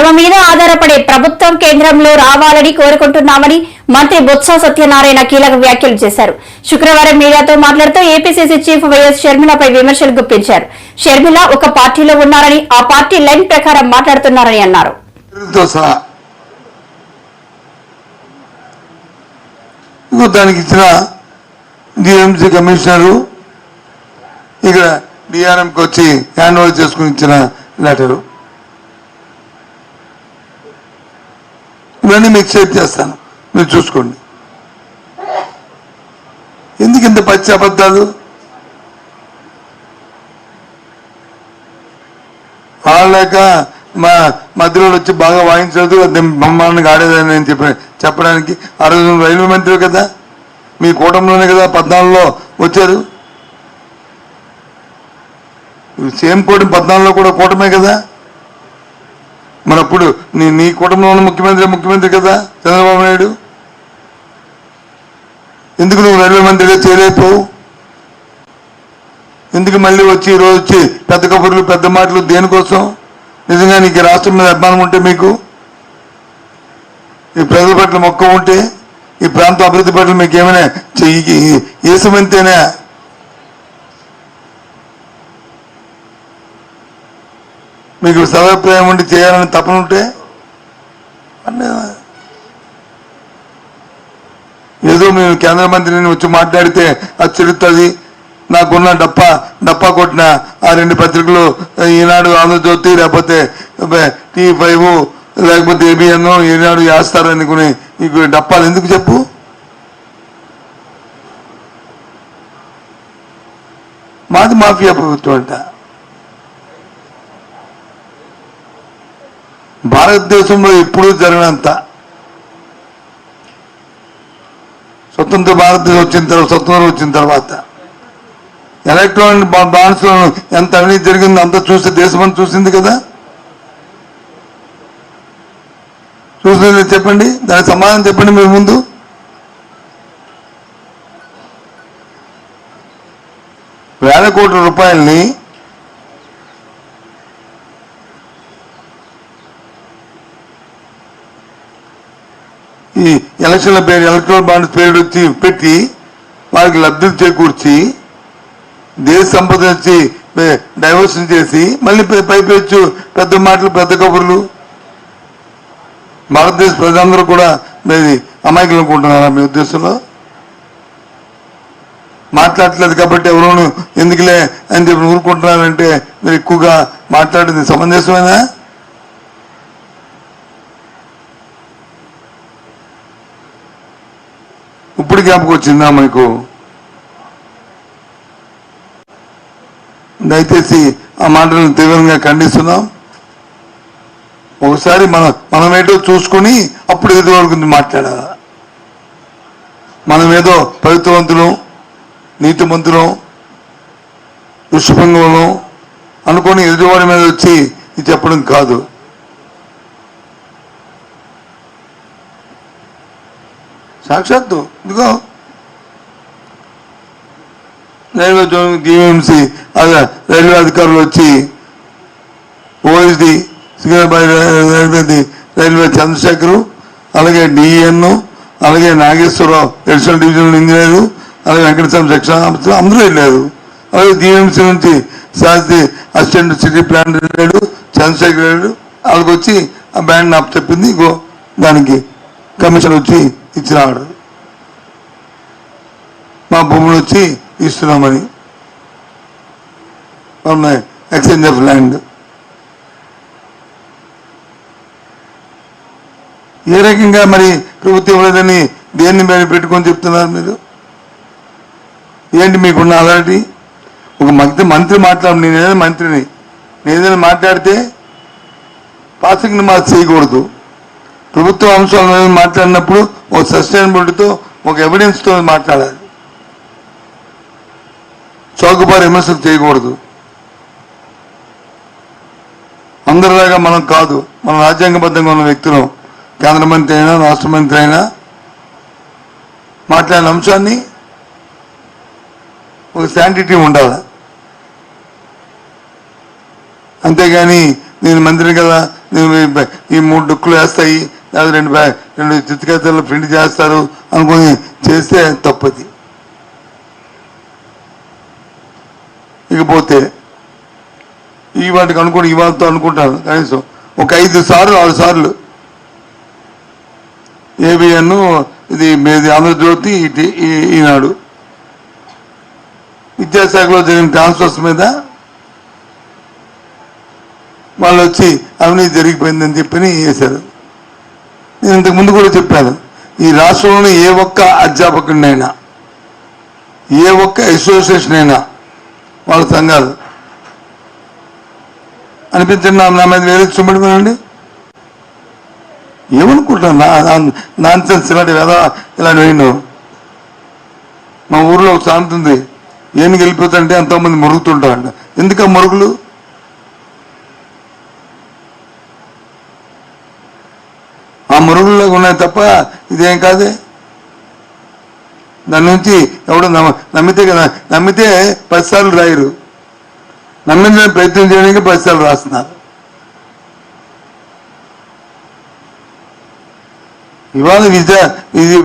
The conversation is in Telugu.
తమ మీద ఆధారపడే ప్రభుత్వం కేంద్రంలో రావాలని కోరుకుంటున్నామని మంత్రి బొత్స సత్యనారాయణ కీలక వ్యాఖ్యలు చేశారు. శుక్రవారం మీడియాతో మాట్లాడుతూ ఏపీసీసీ చీఫ్ వైఎస్ షర్మిలపై విమర్శలు గుప్పించారు. షర్మిల ఒక పార్టీలో ఉన్నారని ఆ పార్టీ లైన్ ప్రకారం మాట్లాడుతున్నారని అన్నారు. దానికి ఇచ్చిన డిఎంసీ కమిషనరు ఇక్కడ డిఆర్ఎంకి వచ్చి హ్యాండ్ ఓవర్ చేసుకుని ఇచ్చిన లెటరు ఇవన్నీ మీకు షేర్ చేస్తాను. మీరు చూసుకోండి. ఎందుకు ఇంత పచ్చి అబద్ధాలు? వాళ్ళక మా మధ్యలో వచ్చి బాగా వాయించదు అది బ్రహ్మాండంగా ఆడేదని నేను చెప్పి చెప్పడానికి ఆ రోజు రైల్వే మంత్రి కదా? మీ కూటమిలోనే కదా పద్నాలుగులో వచ్చారు? సేమ్ కూటమి పద్నాలుగులో కూడా కూటమే కదా? మరి అప్పుడు నీ నీ కుటుంబంలో ఉన్న ముఖ్యమంత్రి ముఖ్యమంత్రి కదా చంద్రబాబు నాయుడు? ఎందుకు నువ్వు రైల్వే మంత్రిగా చేయలేకపోవు? ఎందుకు మళ్ళీ వచ్చి ఈరోజు వచ్చి పెద్ద కబుర్లు పెద్ద మాటలు దేనికోసం? నిజంగా నీకు రాష్ట్రం మీద అభిమానం ఉంటే మీకు? ఈ ప్రజల పట్ల మొక్క ఉంటే? ఈ ప్రాంత అభివృద్ధి పట్ల మీకు ఏమైనా చెయ్యి ఏసమంతేనా మీకు సదాభిప్రాయం ఉండి చేయాలని తపన ఉంటే ఏదో మేము కేంద్ర మంత్రిని వచ్చి మాట్లాడితే అది నాకున్న డప్పా డప్పా కొట్టిన ఆ రెండు పత్రికలు ఈనాడు ఆంధ్రజ్యోతి లేకపోతే టీ ఫైవ్ లేకపోతే ఏబిఎన్ ఈనాడు వేస్తారు అనుకుని నీకు డప్పాలు ఎందుకు చెప్పు? మాది మాఫియా ప్రభుత్వం అంట. భారతదేశంలో ఎప్పుడూ జరగనంత స్వతంత్ర భారతదేశం వచ్చిన తర్వాత స్వతంత్రం వచ్చిన తర్వాత ఎలక్ట్రానిక్ బాండ్స్ ఎంత అవినీతి జరిగిందో అంతా చూస్తే దేశం చూసింది కదా? చూసింది చెప్పండి దానికి సమాధానం చెప్పండి మీ ముందు. వేల కోట్ల రూపాయల్ని ఈ ఎలక్షన్ల పేరు ఎలక్ట్రల్ బాండ్స్ పేరు వచ్చి పెట్టి వారికి లబ్ధి చేకూర్చి దేశ సంపద నుంచి డైవర్షన్ చేసి మళ్ళీ పైపెచ్చు పెద్ద మాటలు పెద్ద కబుర్లు. భారతదేశ ప్రజలందరూ కూడా మీది అమాయకులు అనుకుంటున్నారా మీ ఉద్దేశంలో? మాట్లాడట్లేదు కాబట్టి ఎవరు ఎందుకులే అని చెప్పి ఊరుకుంటున్నారంటే మీరు ఎక్కువగా మాట్లాడేది సమంజసమేనా? ఇప్పుడు జ్ఞాపకం వచ్చిందా మీకు? దయచేసి ఆ మాటలను తీవ్రంగా ఖండిస్తున్నాం. ఒకసారి మన మనమేటో చూసుకొని అప్పుడు ఎదుటి వాళ్ళ గురించి మాట్లాడాలి? మనమేదో పవిత్రవంతులం నీతిమంతులం ఋషభంగంలో అనుకొని ఎదుటివాడి మీద వచ్చి ఇది చెప్పడం కాదు. సాక్షాత్తు. ఇదిగో. రైల్వే జోన్ డిఎంసి అదే రైల్వే అధికారులు వచ్చి ఓఎస్డి సికింద్రాబాద్ రైల్వేది రైల్వే చంద్రశేఖరు అలాగే డిఎన్ అలాగే నాగేశ్వరరావు అడిషనల్ డివిజనల్ ఇంజనీరు అలాగే వెంకటస్వామి శిక్షణ ఆఫీసులు అందరూ వెళ్ళారు. అలాగే డిఎంసీ నుంచి శాస్త్రి అసిస్టెంట్ సిటీ ప్లాన్ వెళ్ళాడు చంద్రశేఖర్ వెళ్ళాడు వాళ్ళకి వచ్చి ఆ బ్యాండ్ నాకు చెప్పింది. గో దానికి కమిషన్ వచ్చి ఇచ్చినాడు. మా భూములు వచ్చి ఇస్తున్నామని. ఎక్స్చేంజ్ ఆఫ్ ల్యాండ్ ఏ రకంగా మరి ప్రభుత్వం లేదని దేన్ని మేము పెట్టుకొని చెప్తున్నారు మీరు? ఏంటి మీకున్న అథారిటీ ఒక మంత్రి మంత్రి మాట్లాడు నేను ఏదైనా మంత్రిని. నేను ఏదైనా మాట్లాడితే పాసింగ్ మాకు చేయకూడదు. ప్రభుత్వ అంశాల మాట్లాడినప్పుడు ఒక సస్టైనబిలిటీతో ఒక ఎవిడెన్స్తో మాట్లాడాలి. చౌకబారు విమర్శలు చేయకూడదు. అందరిలాగా మనం కాదు మనం రాజ్యాంగబద్ధంగా ఉన్న వ్యక్తులు. కేంద్ర మంత్రి అయినా రాష్ట్ర మంత్రి అయినా మాట్లాడిన అంశాన్ని ఒక శాంటిటీ ఉండాలి. అంతేగాని నేను మంత్రి కదా నేను ఈ మూడు డుక్కులు వేస్తాయి లేదా రెండు రెండు చిత్తకాయతలు ప్రింట్ చేస్తారు అనుకుని చేస్తే తప్పది. ఇకపోతే ఈ వాటికి అనుకుని ఇవాళతో అనుకుంటాను కనీసం ఒక ఐదు సార్లు ఆరు సార్లు. ఏబిఎన్ ఇది మీది ఆంధ్రజ్యోతి ఇటు- ఈనాడు. విద్యాశాఖలో జరిగిన ట్రాన్స్ఫర్స్ మీద వాళ్ళు వచ్చి అవినీతి జరిగిపోయిందని చెప్పని వేశారు నేను ఇంతకు ముందు కూడా చెప్పాను. ఈ రాష్ట్రంలోని ఏ ఒక్క అధ్యాపకుడినైనా ఏ ఒక్క అసోసియేషన్ అయినా వాళ్ళ సంఘాలు. అనిపించండి నా నా మీద వేరే చూపెట్టుకోనండి ఏమనుకుంటున్నాను నా సెన్స్ ఇలాంటి వేద ఇలాంటి వేయను మా ఊర్లో ఒక శాంతి ఉంది. ఏమి వెళ్ళిపోతుంటే ఎంతోమంది మురుగుతుంటారంట. ఎందుకు ఆ మురుగులు ఆ మురుగుల్లో ఉన్నాయి తప్ప ఇదేం కాదు. దాని నుంచి ఎవడు నమ్మితే కదా నమ్మితే పదిసార్లు రాయరు. నమ్మించడానికి ప్రయత్నం చేయడానికి పదిసార్లు రాస్తున్నారు. ఇవాళ విద్య ఇది